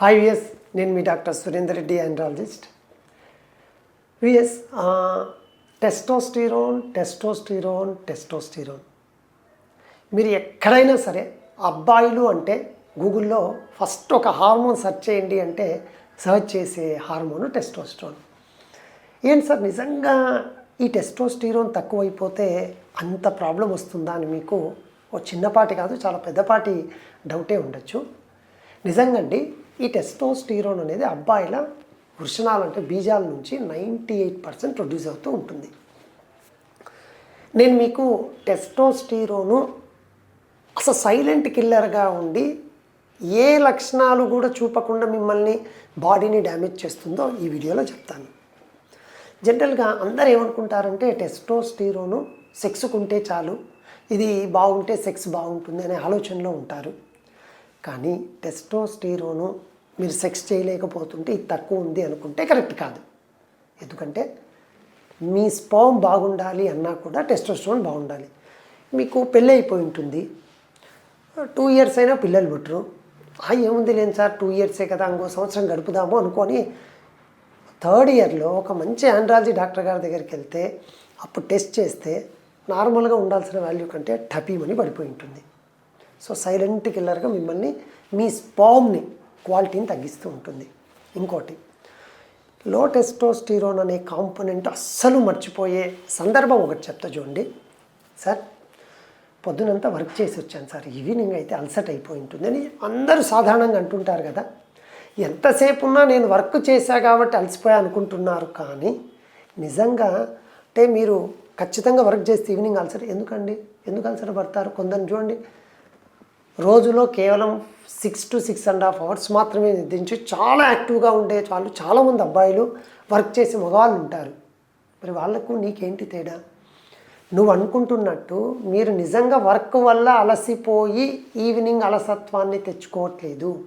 Hi విఎస్ నేను మీ డాక్టర్ సురేందర్ రెడ్డి ఆండ్రాలజిస్ట్ విఎస్ టెస్టోస్టిరోన్ టెస్టోస్టిరోన్ టెస్టోస్టిరోన్. మీరు ఎక్కడైనా సరే అబ్బాయిలు అంటే గూగుల్లో ఫస్ట్ ఒక హార్మోన్ సెర్చ్ చేయండి అంటే సెర్చ్ చేసే హార్మోన్ టెస్టోస్టిరోన్. ఏంటి సార్ నిజంగా ఈ టెస్టోస్టిరోన్ తక్కువైపోతే అంత ప్రాబ్లం వస్తుందా అని మీకు ఓ చిన్నపాటి కాదు చాలా పెద్దపాటి డౌటే ఉండొచ్చు. నిజంగా అండి ఈ టెస్టోస్టిరోన్ అనేది అబ్బాయిల వృషణాలు అంటే బీజాల నుంచి నైంటీ ఎయిట్ పర్సెంట్ ప్రొడ్యూస్ అవుతూ ఉంటుంది. నేను మీకు టెస్టోస్టిరోను అసలు సైలెంట్ కిల్లర్గా ఉండి ఏ లక్షణాలు కూడా చూపకుండా మిమ్మల్ని బాడీని డ్యామేజ్ చేస్తుందో ఈ వీడియోలో చెప్తాను. జనరల్గా అందరు ఏమనుకుంటారంటే టెస్టోస్టిరోను సెక్స్కుంటే చాలు ఇది బాగుంటే సెక్స్ బాగుంటుంది అనే ఆలోచనలో ఉంటారు. కానీ టెస్టోస్టీరోను మీరు సెక్స్ చేయలేకపోతుంటే ఇది తక్కువ ఉంది అనుకుంటే కరెక్ట్ కాదు. ఎందుకంటే మీ స్పామ్ బాగుండాలి అన్నా కూడా టెస్టోస్టోన్ బాగుండాలి. మీకు పెళ్ళి అయిపోయి ఉంటుంది. టూ ఇయర్స్ అయినా పిల్లలు పుట్టరు. ఏముంది లేని సార్ టూ ఇయర్సే కదా ఇంకో సంవత్సరం గడుపుదాము అనుకొని థర్డ్ ఇయర్లో ఒక మంచి ఆండ్రాలజీ డాక్టర్ గారి దగ్గరికి వెళ్తే అప్పుడు టెస్ట్ చేస్తే నార్మల్గా ఉండాల్సిన వాల్యూ కంటే టపీమని పడిపోయి ఉంటుంది. సో సైలెంట్ కిల్లర్గా మిమ్మల్ని మీ స్పామ్ని క్వాలిటీని తగ్గిస్తూ ఉంటుంది. ఇంకోటి లో టెస్టోస్టిరోన్ అనే కాంపోనెంట్ అస్సలు మర్చిపోయే సందర్భం ఒకటి చెప్తా చూడండి. సార్ పొద్దునంతా వర్క్ చేసి వచ్చాను సార్. ఈవినింగ్ అయితే అలసట అయిపోయి ఉంటుంది అని అందరూ సాధారణంగా అంటుంటారు కదా. ఎంతసేపు ఉన్నా నేను వర్క్ చేశా కాబట్టి అలసిపోయా అనుకుంటున్నారు కానీ నిజంగా అంటే మీరు ఖచ్చితంగా వర్క్ చేస్తే ఈవినింగ్ అలసట ఎందుకండి? ఎందుకు అలసట పడతారు? కొందరిని చూడండి రోజులో కేవలం six to six and half hours మాత్రమే నిద్రించి చాలా యాక్టివ్గా ఉండే వాళ్ళు చాలామంది అబ్బాయిలు వర్క్ చేసే మగవాళ్ళు ఉంటారు. మరి వాళ్ళకు నీకేంటి తేడా? నువ్వు అనుకుంటున్నట్టు మీరు నిజంగా వర్క్ వల్ల అలసిపోయి ఈవినింగ్ అలసత్వాన్ని తెచ్చుకోవట్లేదు.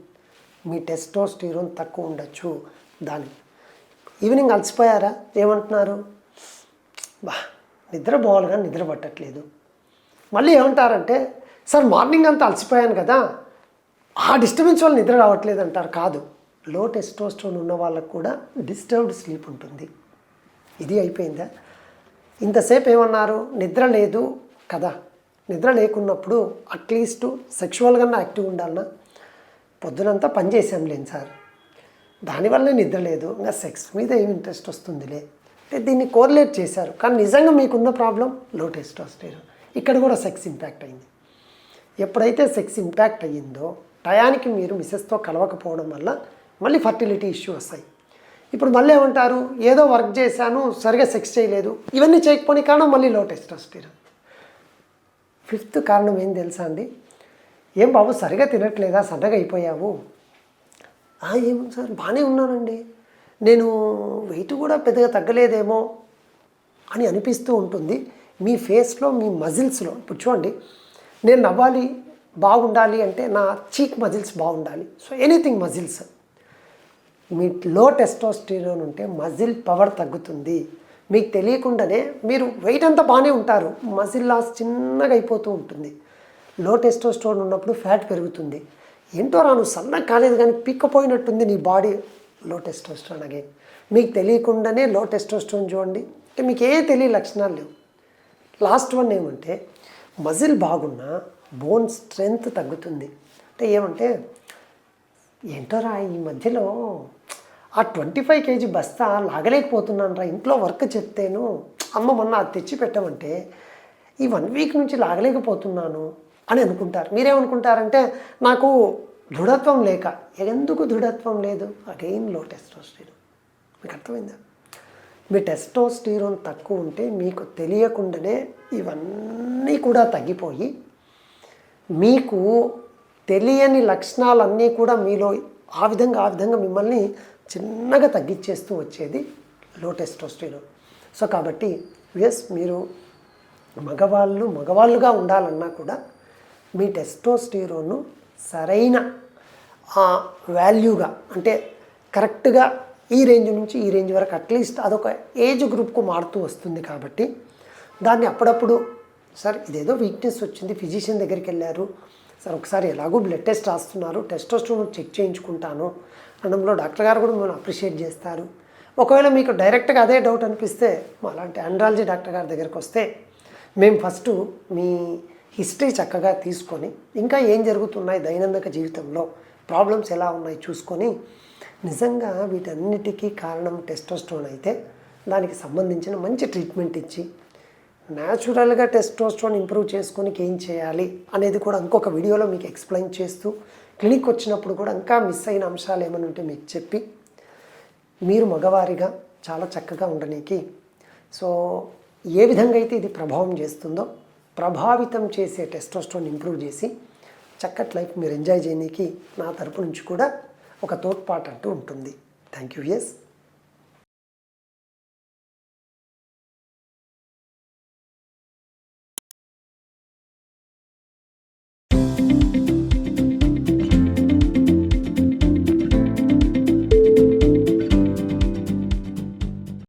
మీ టెస్టోస్టిరోన్ తక్కువ ఉండొచ్చు. దాని ఈవినింగ్ అలసిపోయారా? ఏమంటున్నారు? బా నిద్ర పోవాలి కానీ నిద్ర పట్టట్లేదు. మళ్ళీ ఏమంటారంటే మార్నింగ్ అంతా అలసిపోయాను కదా. ఆ డిస్టర్బెన్స్ వల్ల నిద్ర రావట్లేదు అంటారు కాదు. లో టెస్టోస్టోన్ ఉన్న వాళ్ళకు కూడా డిస్టర్బ్డ్ స్లీప్ ఉంటుంది. ఇది అయిపోయిందా? ఇంతసేపు ఏమన్నారు? నిద్ర లేదు కదా. నిద్ర లేకున్నప్పుడు అట్లీస్ట్ సెక్షువల్గా యాక్టివ్ ఉండాలన్నా పొద్దునంతా పని లేని సార్. దానివల్లనే నిద్ర లేదు. ఇంకా సెక్స్ మీద ఏమి ఇంట్రెస్ట్ వస్తుందిలే. అంటే దీన్ని కోరిలేట్ చేశారు. కానీ నిజంగా మీకున్న ప్రాబ్లం లో టెస్టోస్టెరాన్. ఇక్కడ కూడా సెక్స్ ఇంపాక్ట్ అయింది. ఎప్పుడైతే సెక్స్ ఇంపాక్ట్ అయ్యిందో టయానికి మీరు మిసెస్తో కలవకపోవడం వల్ల మళ్ళీ ఫర్టిలిటీ ఇష్యూ వస్తాయి. ఇప్పుడు మళ్ళీ ఏమంటారు? ఏదో వర్క్ చేశాను సరిగా సెక్స్ చేయలేదు. ఇవన్నీ చేయకపోని కారణం మళ్ళీ లో టెస్టోస్టెరాన్. ఫిఫ్త్ కారణం ఏం తెలుసా అండి? ఏం బాబు సరిగా తినట్లేదా? సన్నగా అయిపోయావు. "ఆ, ఏముంది సార్? బాగానే ఉన్నానండి. నేను వెయిట్ కూడా పెద్దగా తగ్గలేదేమో అని అనిపిస్తూ ఉంటుంది. మీ ఫేస్లో మీ మజిల్స్లో ఇప్పుడు చూడండి నేను నవ్వాలి బాగుండాలి అంటే నా చీక్ మజిల్స్ బాగుండాలి. సో ఎనీథింగ్ మజిల్స్ మీ లో టెస్టోస్టిరోన్ ఉంటే మజిల్ పవర్ తగ్గుతుంది. మీకు తెలియకుండానే మీరు వెయిట్ అంతా బాగానే ఉంటారు. మజిల్ లాస్ చిన్నగా అయిపోతూ ఉంటుంది. లో టెస్టోస్టోన్ ఉన్నప్పుడు ఫ్యాట్ పెరుగుతుంది. ఏంటో రాను సన్నగా కాలేదు కానీ పిక్కపోయినట్టుంది నీ బాడీ లో టెస్టోస్టోన్ అగైన్ మీకు తెలియకుండానే లో టెస్టోస్టోన్ చూడండి. అంటే మీకు ఏ తెలియ లక్షణాలు లేవు. లాస్ట్ వన్ ఏమంటే మజిల్ బాగున్నా బోన్ స్ట్రెంగ్త్ తగ్గుతుంది. అంటే ఏమంటే ఏంటోరా ఈ మధ్యలో ఆ ట్వంటీ ఫైవ్ కేజీ బస్తా లాగలేకపోతున్నాను రా ఇంట్లో వర్క్ చెప్తేను అమ్మ మొన్న అది తెచ్చి పెట్టమంటే ఈ వన్ వీక్ నుంచి లాగలేకపోతున్నాను అని అనుకుంటారు. మీరేమనుకుంటారంటే నాకు దృఢత్వం లేక ఎందుకు దృఢత్వం లేదు? అగైన్లో టెస్టోస్టిరోన్ మీకు అర్థమైందా మీ టెస్టోస్టీరోన్ తక్కువ ఉంటే మీకు తెలియకుండానే ఇవన్నీ కూడా తగ్గిపోయి మీకు తెలియని లక్షణాలన్నీ కూడా మీలో ఆ విధంగా ఆ విధంగా మిమ్మల్ని చిన్నగా తగ్గించేస్తూ వచ్చేది లో టెస్టోస్టీరోన్. సో కాబట్టి ఎస్ మీరు మగవాళ్ళు మగవాళ్ళుగా ఉండాలన్నా కూడా మీ టెస్టోస్టీరోను సరైన వాల్యూగా అంటే కరెక్ట్గా ఈ రేంజ్ నుంచి ఈ రేంజ్ వరకు అట్లీస్ట్ అదొక ఏజ్ గ్రూప్కు మారుతూ వస్తుంది కాబట్టి దాన్ని అప్పుడప్పుడు సార్ ఇదేదో వీక్నెస్ వచ్చింది ఫిజిషియన్ దగ్గరికి వెళ్ళారు. సార్ ఒకసారి ఎలాగో బ్లడ్ టెస్ట్ రాస్తున్నారు టెస్టోస్టోన్ చెక్ చేయించుకుంటాను అనడంలో డాక్టర్ గారు కూడా మిమ్మల్ని అప్రిషియేట్ చేస్తారు. ఒకవేళ మీకు డైరెక్ట్గా అదే డౌట్ అనిపిస్తే మా అలాంటి ఆండ్రాలజీ డాక్టర్ గారి దగ్గరికి వస్తే మేము ఫస్ట్ మీ హిస్టరీ చక్కగా తీసుకొని ఇంకా ఏం జరుగుతున్నాయి దైనందిక జీవితంలో ప్రాబ్లమ్స్ ఎలా ఉన్నాయి చూసుకొని నిజంగా వీటన్నిటికీ కారణం టెస్టోస్టోన్ అయితే దానికి సంబంధించిన మంచి ట్రీట్మెంట్ ఇచ్చి న్యాచురల్గా టెస్టోస్టోన్ ఇంప్రూవ్ చేసుకొని ఏం చేయాలి అనేది కూడా ఇంకొక వీడియోలో మీకు ఎక్స్ప్లెయిన్ చేస్తూ క్లినిక్ వచ్చినప్పుడు కూడా ఇంకా మిస్ అయిన అంశాలు ఏమైనా ఉంటే మీకు చెప్పి మీరు మగవారిగా చాలా చక్కగా ఉండనీకి. సో ఏ విధంగా అయితే ఇది ప్రభావం చేస్తుందో ప్రభావితం చేసే టెస్టోస్టోన్ ఇంప్రూవ్ చేసి చక్కటి లైఫ్ మీరు ఎంజాయ్ చేయనీకి నా తరపు నుంచి కూడా ఒక తోడ్పాటు అంటూ ఉంటుంది. Thank you yes